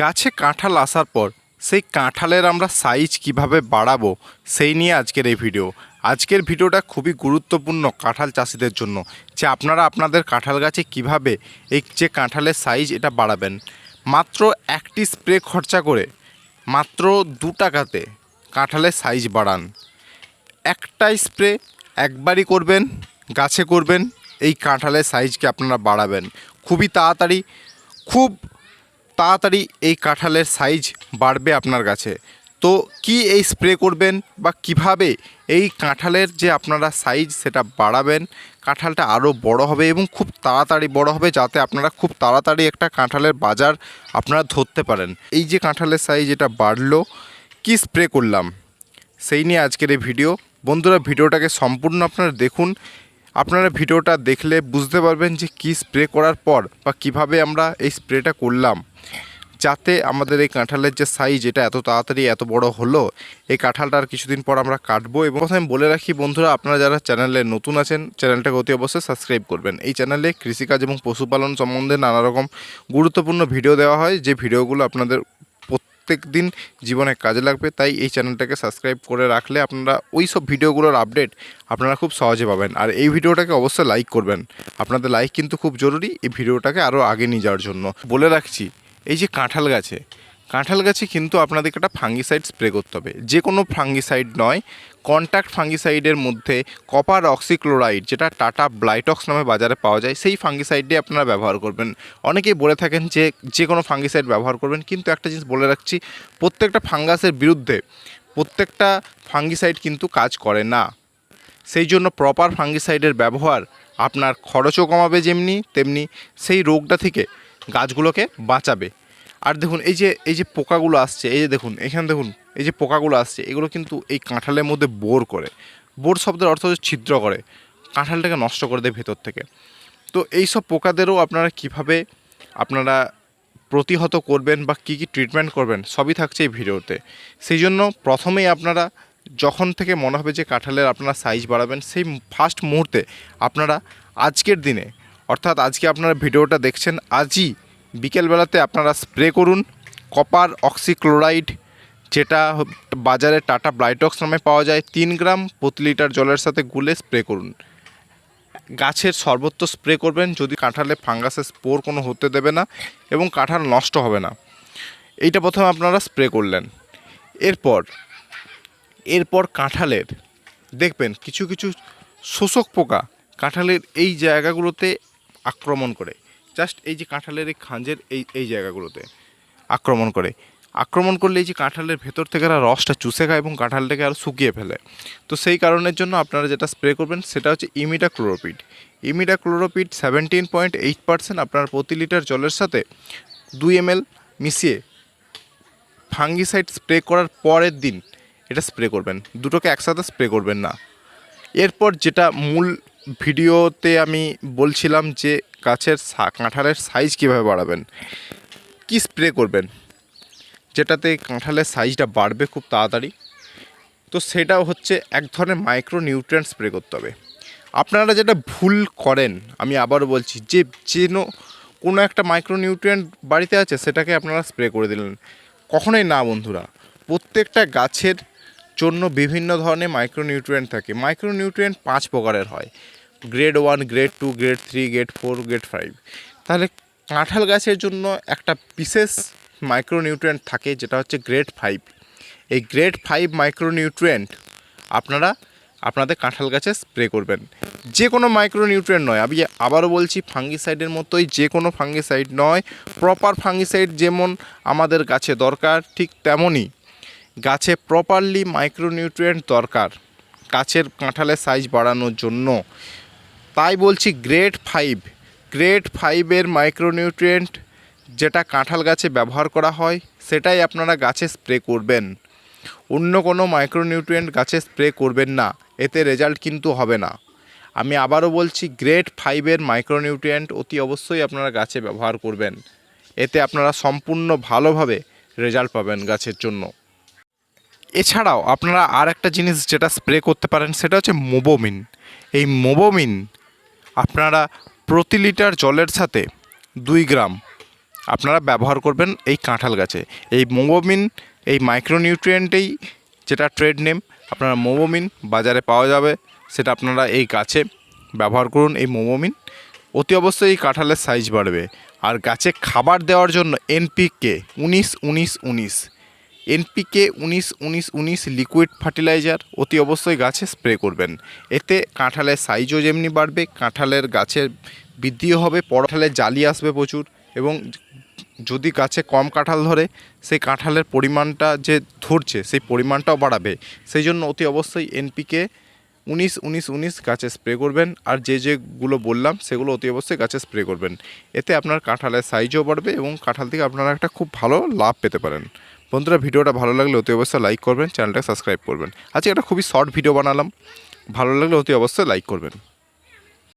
গাছে কাঁঠাল আসার পর সেই কাঁঠালের আমরা সাইজ কীভাবে বাড়াবো, সেই নিয়ে আজকের এই ভিডিও আজকের ভিডিওটা খুবই গুরুত্বপূর্ণ কাঁঠাল চাষিদের জন্য, যে আপনারা আপনাদের কাঁঠাল গাছে কীভাবে এই যে কাঁঠালের সাইজ এটা বাড়াবেন। মাত্র একটি স্প্রে খরচা করে মাত্র দু টাকাতে কাঁঠালের সাইজ বাড়ান। একটা স্প্রে একবারই করবেন, গাছে করবেন, এই কাঁঠালের সাইজকে আপনারা বাড়াবেন। খুবই তাড়াতাড়ি, খুব তাড়াতাড়ি এই কাঁঠালের সাইজ বাড়বে আপনার কাছে। তো কি এই স্প্রে করবেন বা কীভাবে এই কাঁঠালের যে আপনারা সাইজ সেটা বাড়াবেন, কাঁঠালটা আরও বড় হবে এবং খুব তাড়াতাড়ি বড় হবে যাতে আপনারা খুব তাড়াতাড়ি একটা কাঁঠালের বাজার আপনারা ধরতে পারেন। এই যে কাঁঠালের সাইজ এটা বাড়লো, কি স্প্রে করলাম? সেই নিয়ে আজকের এই ভিডিও বন্ধুরা, ভিডিওটাকে সম্পূর্ণ আপনারা দেখুন। আপনারা ভিডিওটা দেখলে বুঝতে পারবেন যে কি স্প্রে করার পর বা কীভাবে আমরা এই স্প্রেটা করলাম। যাতে আমাদের এই কাঁঠালের যে সাইজ এটা এত তাড়াতাড়ি এত বড় হলো, এই কাঁঠালটা আর কিছুদিন পর আমরা কাটবো এবং প্রথমে বলে রাখি বন্ধুরা, আপনারা যারা চ্যানেলে নতুন আছেন চ্যানেলটাকে অতি অবশ্যই সাবস্ক্রাইব করবেন। এই চ্যানেলে কৃষিকাজ এবং পশুপালন সম্বন্ধে নানা রকম গুরুত্বপূর্ণ ভিডিও দেওয়া হয়, যে ভিডিওগুলো আপনাদের প্রত্যেক দিন জীবনে কাজে লাগবে। তাই এই চ্যানেলটাকে সাবস্ক্রাইব করে রাখলে আপনারা ওই সব ভিডিওগুলোর আপডেট আপনারা খুব সহজে পাবেন। আর এই ভিডিওটাকে অবশ্যই লাইক করবেন। আপনাদের লাইক কিন্তু খুব জরুরি, এই ভিডিওটাকে আরও আগে নিয়ে যাওয়ার জন্য। বলে রাখছি এই যে কাঁঠাল গাছে কাঁঠাল গাছে কিন্তু আপনাদেরকে একটা ফাঙ্গিসাইড স্প্রে করতে হবে। যে কোনো ফাঙ্গিসাইড নয় কন্ট্যাক্ট ফাঙ্গিসাইডের মধ্যে কপার অক্সিক্লোরাইড যেটা টাটা ব্লাইটক্স নামে বাজারে পাওয়া যায়, সেই ফাঙ্গিসাইডটি আপনারা ব্যবহার করবেন। অনেকেই বলে থাকেন যে যে কোনো ফাঙ্গিসাইড ব্যবহার করবেন, কিন্তু একটা জিনিস বলে রাখছি, প্রত্যেকটা ফাঙ্গাসের বিরুদ্ধে প্রত্যেকটা ফাঙ্গিসাইড কিন্তু কাজ করে না। সেই জন্য প্রপার ফাঙ্গিসাইডের ব্যবহার আপনার খরচও কমাবে যেমনি, তেমনি সেই রোগটা থেকে গাছগুলোকে বাঁচাবে। আর দেখুন, এই যে এই যে পোকাগুলো আসছে, এই যে দেখুন, এখানে দেখুন, এই যে পোকাগুলো আসছে, এগুলো কিন্তু এই কাঁঠালের মধ্যে বোর করে। বোর শব্দের অর্থ হচ্ছে ছিদ্র করে, কাঁঠালটাকে নষ্ট করে দেয় ভেতর থেকে। তো এই সব পোকাদেরও আপনারা কীভাবে আপনারা প্রতিহত করবেন বা কী কী ট্রিটমেন্ট করবেন, সবই থাকছে এই ভিডিওতে। সেই জন্য প্রথমেই আপনারা যখন থেকে মনে হবে যে কাঁঠালের আপনারা সাইজ বাড়াবেন, সেই ফার্স্ট মুহূর্তে আপনারা আজকের দিনে অর্থাৎ আজকে আপনারা ভিডিওটা দেখছেন, আজই বিকেলবেলাতে আপনারা স্প্রে করুন কপার অক্সিক্লোরাইড, যেটা বাজারে টাটা ব্লাইটক্স নামে পাওয়া যায়। তিন গ্রাম প্রতি লিটার জলের সাথে গুলে স্প্রে করুন। গাছের সর্বত্র স্প্রে করবেন, যদি কাঁঠালে ফাঙ্গাসের স্পোর কোনো হতে দেবে না এবং কাঁঠাল নষ্ট হবে না। এইটা প্রথমে আপনারা স্প্রে করলেন। এরপর এরপর কাঁঠালের, দেখবেন কিছু কিছু শোষক পোকা, কাঁঠালের এই জায়গাগুলোতে আক্রমণ করে। জাস্ট এই যে কাঁঠালের এই খাঁজের এই এই জায়গাগুলোতে আক্রমণ করে। আক্রমণ করলে এই যে কাঁঠালের ভেতর থেকে এরা রসটা চুষে খায় এবং কাঁঠালটাকে আরও শুকিয়ে ফেলে। তো সেই কারণের জন্য আপনারা যেটা স্প্রে করবেন সেটা হচ্ছে imidacloprid imidacloprid seventeen point eight percent আপনার প্রতি লিটার জলের সাথে দুই এম মিশিয়ে ফাঙ্গিসাইড স্প্রে করার পরের দিন এটা স্প্রে করবেন। দুটোকে একসাথে স্প্রে করবেন না। এরপর যেটা মূল ভিডিওতে আমি বলছিলাম যে গাছের কাঁঠালের সাইজ কীভাবে বাড়াবেন? কি স্প্রে করবেন? যেটাতে কাঁঠালের সাইজটা বাড়বে খুব তাড়াতাড়ি। তো সেটাও হচ্ছে এক ধরনের মাইক্রো নিউট্রিয়েন্ট স্প্রে করতে হবে। আপনারা যেটা ভুল করেন, আমি আবারও বলছি, যে যেন কোনো একটা মাইক্রো নিউট্রিয়েন্ট বাড়িতে আছে, সেটাকে আপনারা স্প্রে করে দিলেন। কখনোই না, বন্ধুরা। প্রত্যেকটা গাছের জন্য বিভিন্ন ধরনের মাইক্রো নিউট্রিয়েন্ট থাকে। মাইক্রো নিউট্রিয়েন্ট পাঁচ প্রকারের হয়। Grade one grade two grade three grade four grade five তাহলে কাঁঠাল গাছের জন্য একটা বিশেষ মাইক্রো নিউট্রিয়েন্ট থাকে, যেটা হচ্ছে গ্রেড ফাইভ এই গ্রেড ফাইভ মাইক্রো নিউট্রিয়েন্ট আপনারা, আপনাদের কাঁঠাল গাছে স্প্রে করবেন। যে কোনো মাইক্রো নিউট্রিয়েন্ট নয়। আমি আবারও বলছি ফাঙ্গিসাইডের মতোই যে কোনো ফাঙ্গিসাইড নয়। প্রপার ফাঙ্গিসাইড যেমন আমাদের গাছে দরকার, ঠিক তেমনই গাছে প্রপারলি মাইক্রোনিউট্রিয়েন্ট দরকার গাছের কাঁঠালের সাইজ বাড়ানোর জন্য। তাই বলছি গ্রেড ফাইভ গ্রেড ফাইভের মাইক্রোনিউট্রিয়েন্ট যেটা কাঁঠাল গাছে ব্যবহার করা হয়, সেটাই আপনারা গাছে স্প্রে করবেন। অন্য কোনো মাইক্রোনিউট্রিয়েন্ট গাছে স্প্রে করবেন না, এতে রেজাল্ট কিন্তু হবে না। আমি আবারও বলছি গ্রেড ফাইভের মাইক্রোনিউট্রিয়েন্ট অতি অবশ্যই আপনারা গাছে ব্যবহার করবেন। এতে আপনারা সম্পূর্ণ ভালোভাবে রেজাল্ট পাবেন গাছের জন্য। এছাড়াও আপনারা আর একটা জিনিস যেটা স্প্রে করতে পারেন, সেটা হচ্ছে মোবোমিন। এই মোবোমিন আপনারা প্রতি লিটার জলের সাথে দুই গ্রাম আপনারা ব্যবহার করবেন এই কাঁঠাল গাছে। এই মোবোমিন এই মাইক্রোনিউট্রিয়েন্টেই যেটা ট্রেড নেম, আপনারা মোবোমিন বাজারে পাওয়া যাবে, সেটা আপনারা এই গাছে ব্যবহার করুন এই মোমোমিন অতি অবশ্যই এই কাঁঠালের সাইজ বাড়বে। আর গাছে খাবার দেওয়ার জন্য এনপিকে উনিশ উনিশ উনিশ। এনপিকে উনিশ উনিশ উনিশ লিকুইড ফার্টিলাইজার অতি অবশ্যই গাছে স্প্রে করবেন। এতে কাঁঠালের সাইজও যেমনি বাড়বে, কাঁঠালের গাছের বৃদ্ধিও হবে পড়াঠালে জালি আসবে প্রচুর এবং যদি গাছে কম কাঁঠাল ধরে, সেই কাঁঠালের পরিমাণটা যে ধরছে, সেই পরিমাণটাও বাড়াবে। সেই জন্য অতি অবশ্যই এনপিকে উনিশ উনিশ উনিশ গাছে স্প্রে করবেন আর যে যেগুলো বললাম, সেগুলো অতি অবশ্যই গাছে স্প্রে করবেন। এতে আপনার কাঁঠালের সাইজও বাড়বে এবং কাঁঠাল থেকে আপনারা একটা খুব ভালো লাভ পেতে পারেন। বন্ধুরা, ভিডিওটা ভালো লাগলে অতি অবশ্যই লাইক করবেন চ্যানেলটা সাবস্ক্রাইব করবেন। আজকে একটা খুবই শর্ট ভিডিও বানালাম। ভালো লাগলে অতি অবশ্যই লাইক করবেন।